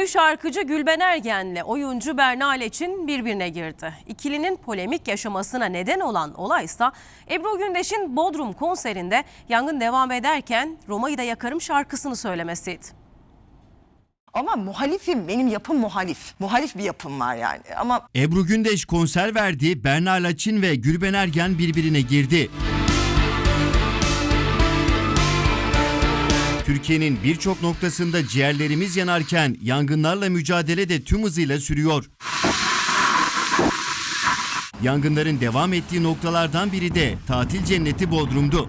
Ünlü şarkıcı Gülben Ergen'le oyuncu Berna Leçin birbirine girdi. İkilinin polemik yaşamasına neden olan olaysa Ebru Gündeş'in Bodrum konserinde yangın devam ederken Roma'yı da yakarım şarkısını söylemesiydi. Ama muhalifim, benim yapım muhalif. Muhalif bir yapım var yani. Ama Ebru Gündeş konser verdi, Berna Laçin ve Gülben Ergen birbirine girdi. Türkiye'nin birçok noktasında ciğerlerimiz yanarken yangınlarla mücadele de tüm hızıyla sürüyor. Yangınların devam ettiği noktalardan biri de tatil cenneti Bodrum'du.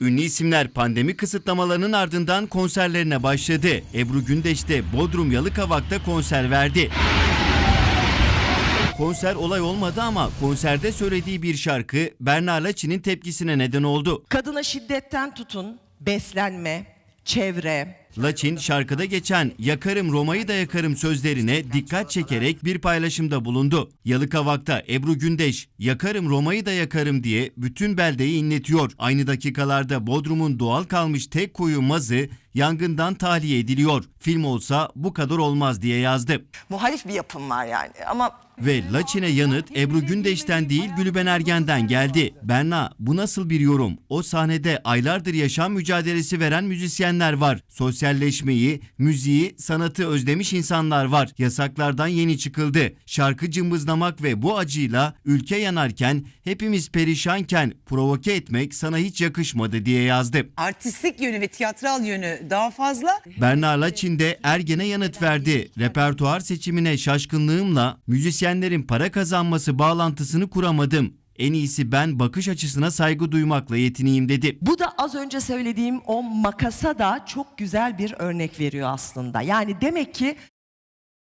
Ünlü isimler pandemi kısıtlamalarının ardından konserlerine başladı. Ebru Gündeş de Bodrum Yalıkavak'ta konser verdi. Konser olay olmadı ama konserde söylediği bir şarkı Berna Laçin'in tepkisine neden oldu. Kadına şiddetten tutun, beslenme, çevre, Laçin şarkıda geçen yakarım Roma'yı da yakarım sözlerine dikkat çekerek bir paylaşımda bulundu. Yalıkavak'ta Ebru Gündeş yakarım Roma'yı da yakarım diye bütün beldeyi inletiyor. Aynı dakikalarda Bodrum'un doğal kalmış tek koyu mazı yangından tahliye ediliyor. Film olsa bu kadar olmaz diye yazdı. muhalif bir yapım var yani. Ama Ve Laçin'e yanıt Ebru Gündeş'ten değil Gülben Ergen'den geldi. Berna bu nasıl bir yorum? O sahnede aylardır yaşam mücadelesi veren müzisyenler var. Sosyalleşmeyi, müziği, sanatı özlemiş insanlar var. Yasaklardan yeni çıkıldı. Şarkı cımbızlamak ve bu acıyla ülke yanarken hepimiz perişanken provoke etmek sana hiç yakışmadı diye yazdı. artistik yönü ve tiyatral yönü daha fazla. Berna Laçin de Ergen'e yanıt verdi. Repertuar seçimine şaşkınlığımla müzisyenlerin para kazanması bağlantısını kuramadım. En iyisi ben bakış açısına saygı duymakla yetineyim dedi. Bu da az önce söylediğim o makasa da çok güzel bir örnek veriyor aslında. Yani demek ki